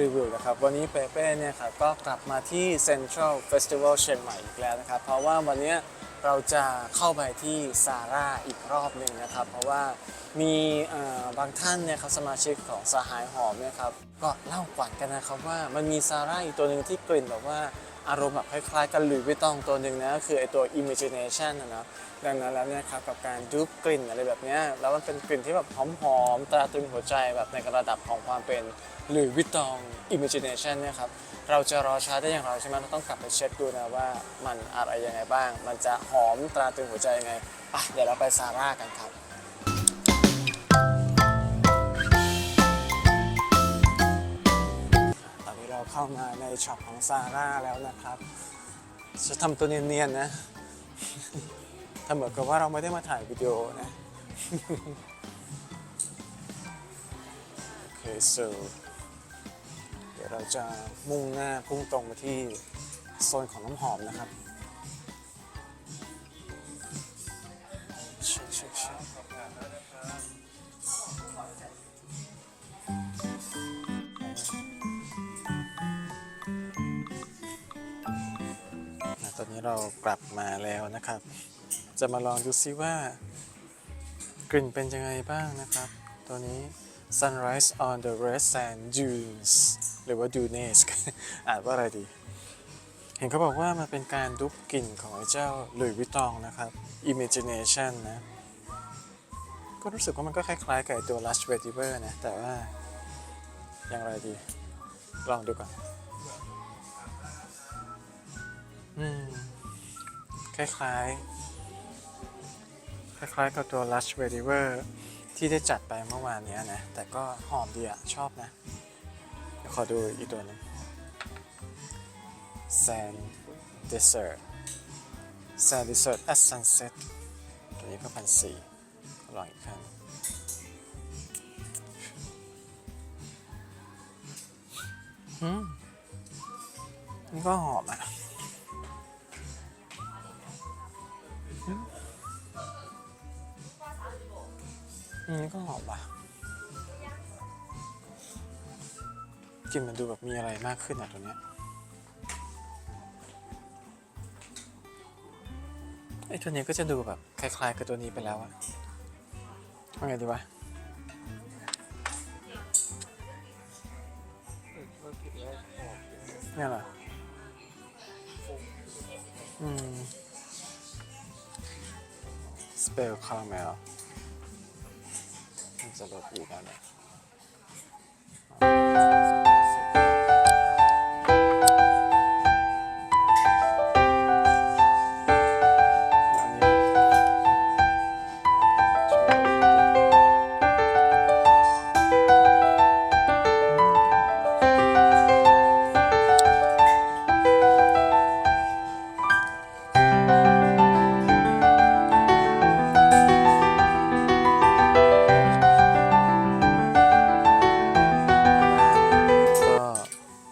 รีวิวนะครับ วันนี้เปเป้เนี่ยครับก็กลับมาที่ Central Festival เชียงใหม่อีกแล้วนะครับ เพราะว่าวันนี้เราจะเข้าไปที่ซาร่าอีกรอบหนึ่งนะครับ เพราะว่ามีบางท่านเนี่ยครับสมาชิกของสหายหอมเนี่ยครับก็เล่าขวัญกันนะครับว่ามันมีซาร่าอีกตัวหนึ่งที่กลิ่นแบบว่า อารมณ์แบบคล้ายๆกันหรือวิตองตัวหนึ่งนะก็คือไอตัว Imagination นะนะดังนั้นแล้วเนี่ยครับกับการดูกลิ่นอะไรแบบเนี้ยแล้วมันเป็นกลิ่นที่แบบหอมๆตราตรึงหัวใจแบบในระดับของความเป็นหรือวิตอง imagination เนี่ยครับเราจะรอช้าได้อย่างไรใช่ไหมเราต้องกลับไปเช็คดูนะว่ามันอะไรยังไงบ้าง มันจะหอมตราตรึงหัวใจยังไงอะเดี๋ยวเราไปซาร่ากันครับ เข้ามาในช็อปของซาร่าแล้วนะครับ จะทำตัวเนียนๆนะทำเหมือนกับว่าเราไม่ได้มาถ่ายวิดีโอนะโอเค so เดี๋ยวเราจะมุ่งหน้าพุ่งตรงมาที่โซนของน้ำหอมนะครับ นี้เรากลับมาแล้วนะครับ จะมาลองดูซิว่ากลิ่นเป็นยังไงบ้างนะครับ ตัวนี้ Sunrise on the Red Sand Dunes หรือว่า Dunes อ่านว่าอะไรดี เห็นเขาบอกว่ามันเป็นการดุบกลิ่นของไอ้เจ้าหลุยวิตองนะครับ Imagination นะ ก็รู้สึกว่ามันก็คล้ายๆกับตัว Lush Vetiver นะ แต่ว่าอย่างไรดี ลองดูก่อน อืม คล้ายๆ คล้ายๆ กับตัว Lush Vetiver ที่ได้จัดไปเมื่อวานนี้นะ แต่ก็หอมดีอะชอบนะ เดี๋ยวขอดูอีกตัวหนึง Sand Desert Sand Desert at Sunset ตัวนี้ก็พันสี่ลองอีกครั้งนี่ก็หอมอะ อืมก็หอมว่ะกลิ่นมันดูแบบมีอะไรมากขึ้นอะตัวเนี้ยไอ้ตัวนี้ก็จะดูแบบคล้ายๆกับตัวนี้ไปแล้วอะว่าไงดีวะเนี่ยเหรออืม spell caramel มันจะล ดอีกแล้วเนี่ยอั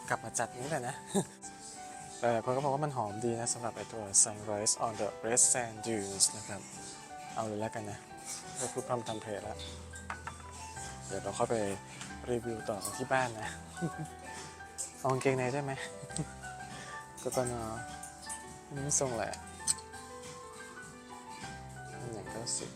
กลับมาจัดนี้แหละนะแต่คนก็บอกว่ามันหอมดีนะสำหรับไอตัว Sunrise on the Red Sand Dunes นะครับ เอาเลยแล้วกันนะก็พูดพร่ำทำเพลแล้ว เดี๋ยวเราเข้าไปรีวิวต่อที่บ้านนะ เอากางเกงในได้ไหมก็ตอนนไม่ทรงแหละอย่างก็สิบ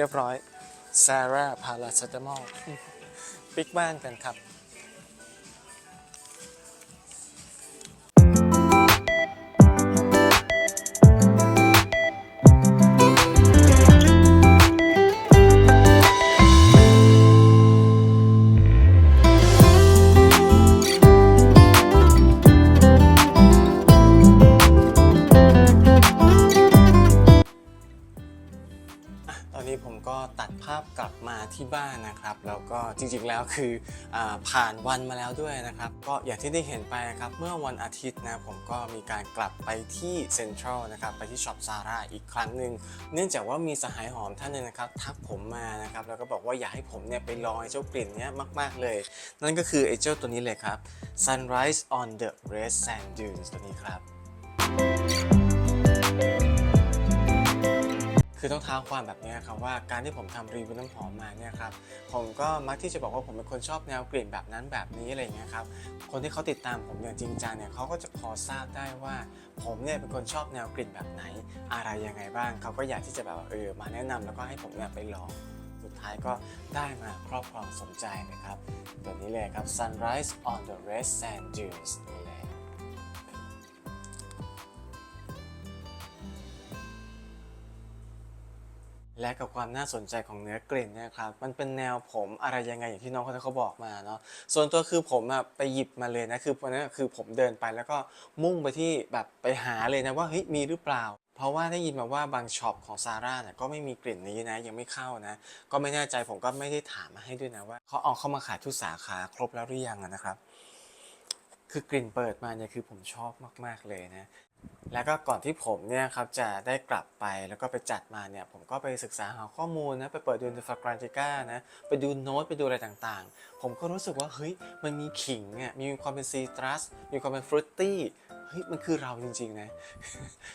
เรียบร้อยซาร่าพาราเซตามอลปิกบ้านกันครับ คืออผ่านวันมาแล้วด้วยนะครับ ก็อย่างที่ได้เห็นไปนะครับเมื่อวันอาทิตย์นะผมก็มีการกลับไปที่เซ็นทรัลนะครับไปที่ช็อปซาร่าอีกครั้งหนึ่งเนื่องจากว่ามีสหายหอมท่านหนึงนะครับ ทักผมมานะครับแล้วก็บอกว่าอยากให้ผมเนี่ยไปลองเจ้ากลิ่นเนี้ยมาก ๆ เลย นั่นก็คือไอ้เจ้าตัวนี้เลยครับ Sunrise on the Red Sand Dunes ตัวนี้ครับ คือต้องท้าความแบบนี้ครับว่าการที่ผมทำรีวิวน้ำหอมมาเนี่ยครับผมก็มักที่จะบอกว่าผมเป็นคนชอบแนวกลิ่นแบบนั้นแบบนี้อะไรเงี้ยครับคนที่เขาติดตามผมอย่างจริงจังเนี่ยเขาก็จะพอทราบได้ว่า ผมเนี่ยเป็นคนชอบแนวกลิ่นแบบไหน อะไรยังไงบ้างเขาก็อยากที่จะแบบเออมาแนะนำแล้วก็ให้ผมเนี่ยไปลองสุดท้ายก็ได้มาครอบครองสมใจนะครับ ตัวนี้เลยครับ Sunrise on the Red Sand Dunes และกับความน่าสนใจของเนื้อกลิ่นเนี่ยครับมันเป็นแนวผมอะไรยังไงอย่างที่น้องคนนั้นเขาบอกมาเนาะส่วนตัวคือผมอะไปหยิบมาเลยนะคือวันนั้นคือผมเดินไปแล้วก็มุ่งไปที่แบบไปหาเลยนะว่าเฮ้ยมีหรือเปล่า เพราะว่าได้ยินมาว่าบางช็อปของซาร่าเนี่ยก็ไม่มีกลิ่นนี้นะยังไม่เข้านะ ก็ไม่แน่ใจผมก็ไม่ได้ถามมาให้ด้วยนะว่าเขาเอาเข้ามาขายทุกสาขาครบแล้วหรือยังนะครับคือกลิ่นเปิดมาเนี่ยคือผมชอบมาก ๆ เลยนะ แล้วก็ก่อนที่ผมเนี่ยครับจะได้กลับไปแล้วก็ไปจัดมาเนี่ยผมก็ไปศึกษาหาข้อมูลนะไปเปิดดูในฟากรานติก้านะไปดูโน้ตไปดูอะไรต่างๆ ผมก็รู้สึกว่าเฮ้ยมันมีขิงอะมีความเป็นซีตรัสมีความเป็นฟรุตตี้เฮ้ยมันคือเราจริงๆนะ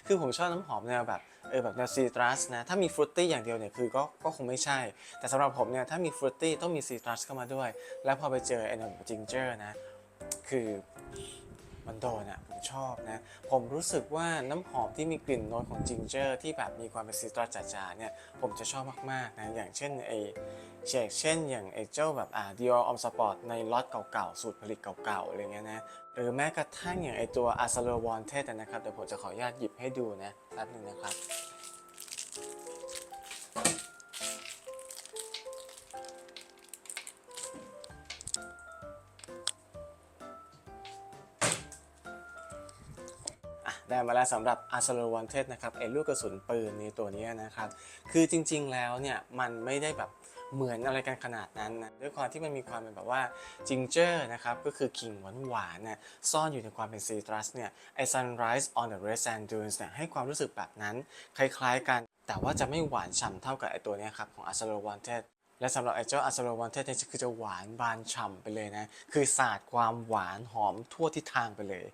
คือผมชอบน้ำหอมแนวแบบเออแบบแนวซีตรัสนะถ้ามีฟรุตตี้อย่างเดียวเนี่ยคือก็ก็คงไม่ใช่ แต่สำหรับผมเนี่ยถ้ามีฟรุตตี้ต้องมีซีตรัสเข้ามาด้วย แล้วพอไปเจอไอ้นจิงเจอร์นะคือ มันโดนอะผมชอบนะ ผมรู้สึกว่าน้ำหอมที่มีกลิ่นโน้ตของจิงเจอร์ที่แบบมีความเป็นซิตรัสจ๋าๆเนี่ยผมจะชอบมากๆนะอย่างเช่นไอเช่นเช่นอย่างไอเจ้าแบบอ่า Dior Homme Sport ในล็อตเก่าๆ สูตรผลิตเก่าๆอะไรเงี้ยนะหรือแม้กระทั่งอย่างไอตัว a s a l o Wanted นะครับเดี๋ยวผมจะขออนุญาตหยิบให้ดูนะแป๊บนึงนะครับ ได้มาแล้วสำหรับ a s a l o Wanted นะครับไอ้ลูกกระสุนปืนในตัวนี้นะครับ คือจริงๆแล้วเนี่ยมันไม่ได้แบบเหมือนอะไรกันขนาดนั้นนะด้วยความที่มันมีความเป็นแบบว่าจิงเจอร์นะครับก็คือขิงหวานๆนี่ยซ่อนอยู่ในความเป็นซีตรัสเนี่ยไอ้ Sunrise on the Red Sand Dunes เนี่ยให้ความรู้สึกแบบนั้นคล้ายๆกัน แต่ว่าจะไม่หวานฉ่ำเท่ากับไอ้ตัวนี้ครับของ a s a l o Wanted และสำหรับไอ้เจ้า a s a l o Wanted เนี่ยคือจะหวานบานฉ่ำไปเลยนะ คือสาดความหวานหอมทั่วทิศทางไปเลย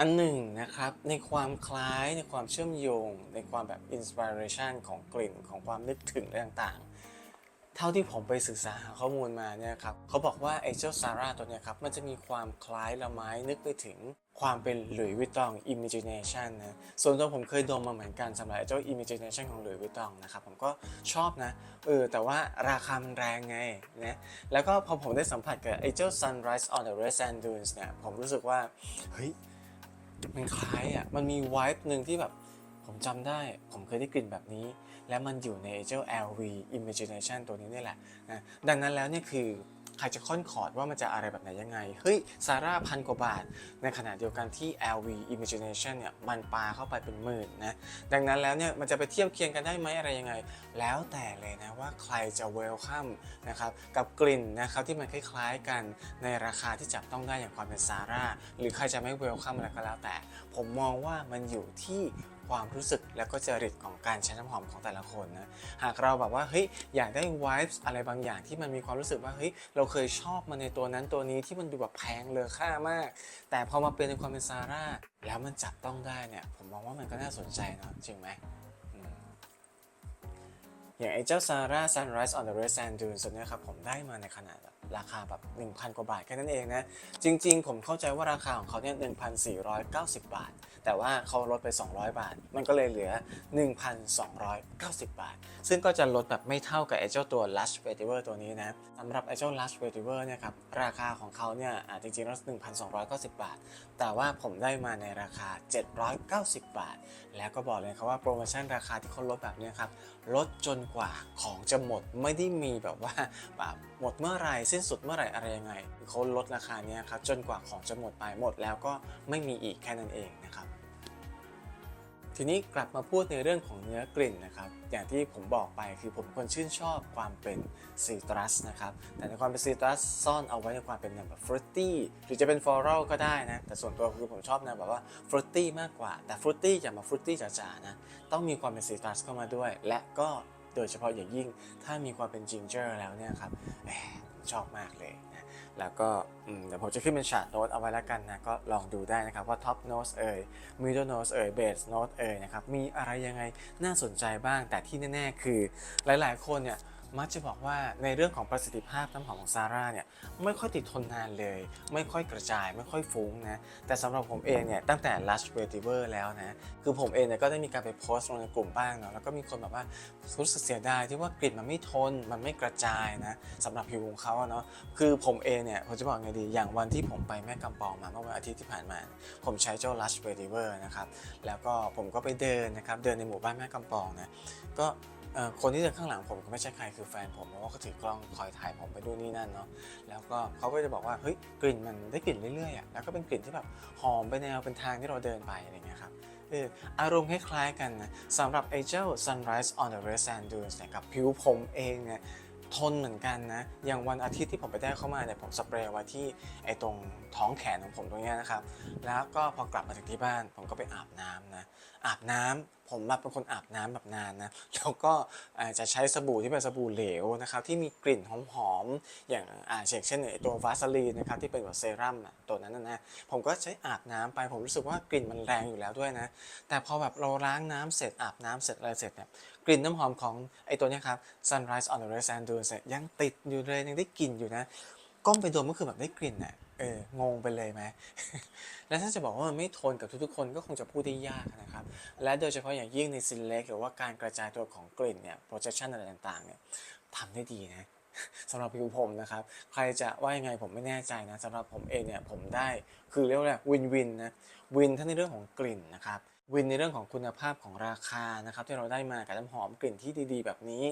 อันหนึ่งนะครับในความคล้ายในความเชื่อมโยง ในความแบบอินสปิเรชันของกลิ่นของความนึกถึงอะไรต่างๆ เท่าที่ผมไปศึกษาหาข้อมูลมาเนี่ยครับเขาบอกว่าไอเจ้าซาร่าตัวเนี้ยครับมันจะมีความคล้ายละไม้นึกไปถึงความเป็นหลุยส์วิตตอง imagination นะส่วนตัวผมเคยดมมาเหมือนกันสำหรับไอเจ้า imagination ของหลุยส์วิตตองนะครับผมก็ชอบนะเออแต่ว่าราคามันแรงไงนะแล้วก็พอผมได้สัมผัสกับไอเจ้า sunrise on the red sand dunes เนี่ยผมรู้สึกว่าเฮ้ย มันคล้ายอะ มันมีไวท์หนึ่งที่แบบ ผมจำได้ ผมเคยได้กลิ่นแบบนี้ และมันอยู่ในเจ้า LV Imagination ตัวนี้นี่แหละนะดังนั้นแล้วนี่คือ ใครจะค่อนคอร์ดว่ามันจะอะไรแบบไหนยังไง เฮ้ยซาร่าพันกว่าบาท ในขณะเดียวกันที่ LV Imagination เนี่ยมันปาเข้าไปเป็นหมื่นนะ ดังนั้นแล้วเนี่ยมันจะไปเทียบเคียงกันได้ไหมอะไรยังไง แล้วแต่เลยนะว่าใครจะเวลคัมนะครับกับกลิ่นนะครับที่มันคล้ายๆกันในราคาที่จับต้องได้อย่างความเป็นซาร่าหรือใครจะไม่เวลคัมอะไรก็แล้วแต่ ผมมองว่ามันอยู่ที่ ความรู้สึกและก็จริตของการใช้น้ำหอมของแต่ละคนนะหากเราแบบว่าเฮ้ยอยากได้ vibes อะไรบางอย่างที่มันมีความรู้สึกว่าเฮ้ยเราเคยชอบมันในตัวนั้นตัวนี้ที่มันดูแบบแพงเลอค่ามาก แต่พอมาเป็นในความเป็นซาร่าแล้วมันจับต้องได้เนี่ยผมมองว่ามันก็น่าสนใจเนะจริงไหมอย่างไอ้เจ้าซาร่า Sunrise on the Red Sand Dunes ตัวเนี้ยครับผมได้มาในขนาดแบบ ราคาแบบ 1,000 กว่าบาทแค่นั้นเองนะ จริง ๆ ผมเข้าใจว่าราคาของเขาเนี่ย1,490 บาท แต่ว่าเขาลดไป 200 บาท มันก็เลยเหลือ 1,290 บาท ซึ่งก็จะลดแบบไม่เท่ากับไอ้เจ้าตัว Lush Vetiver ตัวนี้นะสำหรับไอ้เจ้า Lush Vetiver เนี่ยครับราคาของเขาเนี่ยจริงๆแล้ว1,290 บาท แต่ว่าผมได้มาในราคา 790 บาท แล้วก็บอกเลยครับว่าโปรโมชั่นราคาที่เขาลดแบบนี้ครับลดจนกว่าของจะหมดไม่ได้มีแบบว่าแบบหมดเมื่อไรสิ้นสุดเมื่อไหร่อะไรยังไงเขาลดราคาเนี้ยครับจนกว่าของจะหมดไปหมดแล้วก็ไม่มีอีกแค่นั้นเองนะครับทีนี้กลับมาพูดในเรื่องของเนื้อกลิ่นนะครับ อย่างที่ผมบอกไปคือผมคนชื่นชอบความเป็นซีตรัสนะครับ แต่ในความเป็นซีตรัสซ่อนเอาไว้ในความเป็นแนวแบบฟรุตตี้หรือจะเป็นฟลอรัลก็ได้นะ แต่ส่วนตัวคือผมชอบแนวแบบว่าฟรุตตี้มากกว่า แต่ฟรุตตี้อย่ามาฟรุตตี้จ๋าๆนะ ต้องมีความเป็นซีตรัสเข้ามาด้วย และก็ โดยเฉพาะอย่างยิ่งถ้ามีความเป็นจิงเจอร์แล้วเนี่ยครับชอบมากเลยนะแล้วก็เดี๋ยวผมจะขึ้นเป็นฉากโน้ตเอาไว้แล้วกันนะก็ลองดูได้นะครับว่าท็อปโน้ตเอ่ยมิดเดิลโน้ตเอ่ยเบสโน้ตเอ่ยนะครับมีอะไรยังไงน่าสนใจบ้างแต่ที่แน่ ๆ คือหลาย ๆ คนเนี่ย มักจะบอกว่าในเรื่องของประสิทธิภาพน้ำหอมของซาร่าเนี่ยไม่ค่อยติดทนนานเลย ไม่ค่อยกระจาย ไม่ค่อยฟุ้งนะแต่สำหรับผมเองเนี่ยตั้งแต่ Lush v e t i v e r แล้วนะคือผมเองเนี่ยก็ได้มีการไปโพสต์ลงในกลุ่มบ้างเนาะแล้วก็มีคนแบบว่ารู้สึกเสียดายที่ว่ากลิ่นมันไม่ทนมันไม่กระจายนะสำหรับผิวของเขาเนาะคือผมเองเนี่ยผมจะบอกไงดีอย่างวันที่ผมไปแม่กำปองมาเมื่อวันอาทิตย์ที่ผ่านมา ผมใช้เจ้า Lush v e t i v e r นะครับแล้วก็ผมก็ไปเดินนะครับเดินในหมู่บ้านแม่กำปองนะก็ คนที่เดินข้างหลังผมก็ไม่ใช่ใครคือแฟนผมเพราะว่าเขาถือกล้องคอยถ่ายผมไปดูนนี่นั่นเนาะแล้วก็เขาก็จะบอกว่าเฮ้ยกลิ่นมันได้กลิ่นเรื่อยๆอะแล้วก็เป็นกลิ่นที่แบบหอมไปแนวเป็นทางที่เราเดินไปอะไรเงี้ยครับเอออารมณ์คล้ายๆกันนะสำหรับไอเจ้า Sunrise on the Red Sand Dunes เนี่ยกับผิวผมเองเนี่ยทนเหมือนกันนะ อย่างวันอาทิตย์ที่ผมไปได้เข้ามาเนี่ยผมสเปรย์ไว้ที่ไอ้ตรงท้องแขนของผมตรงเนี้ยนะครับ แล้วก็พอกลับมาถึงที่บ้านผมก็ไปอาบน้ำนะ อาบน้ำ ผมแบบเป็นคนอาบน้ำแบบนานนะแล้วก็อาจะใช้สบู่ที่เป็นสบู่เหลวนะครับที่มีกลิ่นหอมๆอย่างอ่าเช่นเช่นไอตัววาสลีนนะครับที่เป็นแบบเซรั่มตัวนั้นนะนะผมก็ใช้อาบน้ำไปผมรู้สึกว่ากลิ่นมันแรงอยู่แล้วด้วยนะแต่พอแบบเราล้างน้ำเสร็จอาบน้ำเสร็จอะไรเสร็จเนี่ยกลิ่นน้ำหอมของไอ้ตัวนี้ครับ Sunrise on the Red Sand Dunes ยังติดอยู่เลยยังได้กลิ่นอยู่นะ ก้มไปดมก็คือแบบได้กลิ่นอะเอองงไปเลยไหมและถ้าจะบอกว่ามันไม่ทนกับทุกๆคนก็คงจะพูดได้ยากนะครับ และโดยเฉพาะอย่างยิ่งในซินเล็กหรือว่าการกระจายตัวของกลิ่นเนี่ย projection อะไรต่างๆเนี่ยทำได้ดีนะสำหรับผิวผมนะครับ ใครจะว่ายังไงผมไม่แน่ใจนะสำหรับผมเองเนี่ยผมได้คือเรียกว่าวินวินนะวินทั้งในเรื่องของกลิ่นนะครับ วินในเรื่องของคุณภาพของราคานะครับที่เราได้มากับน้ำหอมกลิ่นที่ดีๆ แบบนี้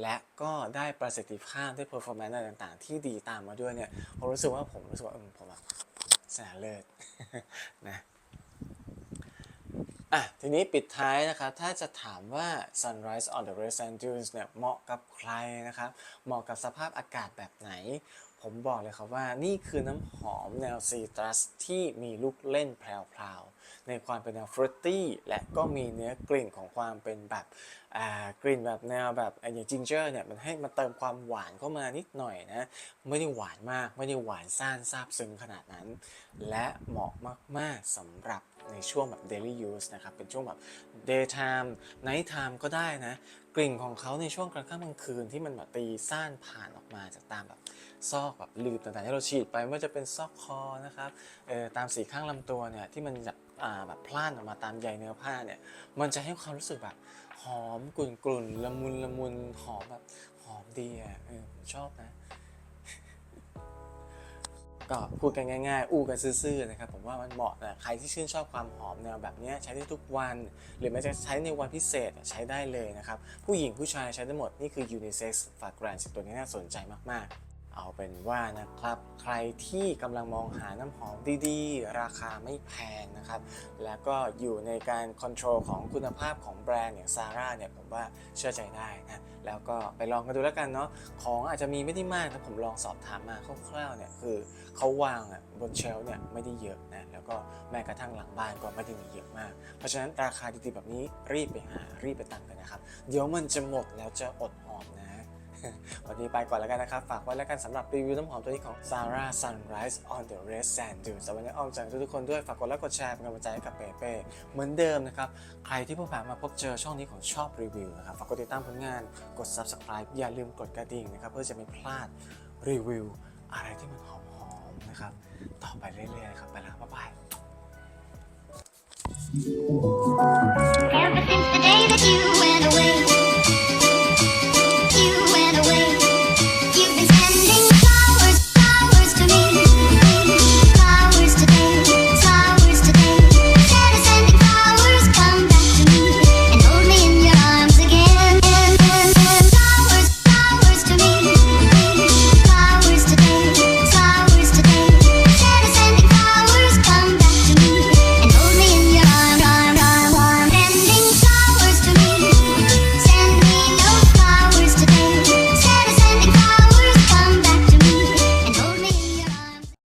และก็ได้ประสิทธิภาพได้ performance อะไรต่างๆ ที่ดีตามมาด้วยเนี่ยผมรู้สึกว่าผมรู้สึกว่าผมแบบชนะเลิศนะอะทีนี้ปิดท้ายนะครับ ถ้าจะถามว่า Sunrise on the Red Sand Dunes เนี่ยเหมาะกับใครนะครับ เหมาะกับสภาพอากาศแบบไหน ผมบอกเลยครับว่านี่คือน้ำหอมแนวซีตรัสที่มีลูกเล่นแพรวๆ ในความเป็นแนวฟรุตตี้และก็มีเนื้อกลิ่นของความเป็นแบบกลิ่นแบบแนวแบบอะอย่างจิงเจอร์เนี่ยมันให้มาเติมความหวานเข้ามานิดหน่อยนะ ไม่ได้หวานมากไม่ได้หวานซ่านซาบซึ้งขนาดนั้น และเหมาะมากๆสำหรับในช่วงแบบ daily use นะครับ เป็นช่วงแบบ daytime nighttime ก็ได้นะ กลิ่นของเขาในช่วงกลางค่ำกลางคืนที่มันแบบตีซ่านผ่านออกมาจากตามแบบ ซอกแบบลืบต่างๆที่เราฉีดไปไม่ว่าจะเป็นซอกคอนะครับเออตามสีข้างลำตัวเนี่ยที่มันแบบอ่าแบบพล่านออกมาตามใยเนื้อผ้าเนี่ยมันจะให้ความรู้สึกแบบหอมกลุ่นกลุ่นละมุนละมุนหอมแบบหอมดีอะเออชอบนะก็พูดกันง่ายๆ อู้กันซื่อๆนะครับผมว่ามันเหมาะนะใครที่ชื่นชอบความหอมแนวแบบนี้ใช้ได้ทุกวัน หรือแม้จะใช้ในวันพิเศษใช้ได้เลยนะครับ ผู้หญิงผู้ชายใช้ได้หมด นี่คือ unisex fragrance ตัวนี้น่าสนใจมากๆ เอาเป็นว่านะครับ ใครที่กำลังมองหาน้ำหอมดีๆ ราคาไม่แพงนะครับ แล้วก็อยู่ในการคอนโทรลของคุณภาพของแบรนด์อย่างซาร่าเนี่ยผมว่าเชื่อใจได้นะ แล้วก็ไปลองกันดูแล้วกันเนาะของอาจจะมีไม่ได้มากแต่ผมลองสอบถามมาคร่าวๆเนี่ยคือเขาวางอะบนเชลฟ์เนี่ยไม่ได้เยอะนะแล้วก็แม้กระทั่งหลังบ้านก็ไม่ได้มีเยอะมาก เพราะฉะนั้นราคาดีๆแบบนี้รีบไปหารีบไปตังกันนะครับ เดี๋ยวมันจะหมดแล้วจะอดหอมน วันนี้ไปก่อนแล้วกันนะครับ ฝากไว้แล้วกันสำหรับรีวิวน้ำหอมตัวนี้ของ Zara Sunrise on the Red Sand Dunes สำหรับวันนี้อ้อมใจทุกๆคนด้วย ฝากกดไลค์กดแชร์เป็นกำลังใจให้กับเปเป้เหมือนเดิมนะครับ ใครที่เพิ่งผ่านมาพบเจอช่องนี้ของชอบรีวิวนะครับ ฝากกดติดตามผลงาน กด Subscribe อย่าลืมกดกระดิ่งนะครับ เพื่อจะไม่พลาดรีวิว อะไรที่มันหอมๆนะครับ ต่อไปเรื่อยๆครับไปแล้วบ๊ายบาย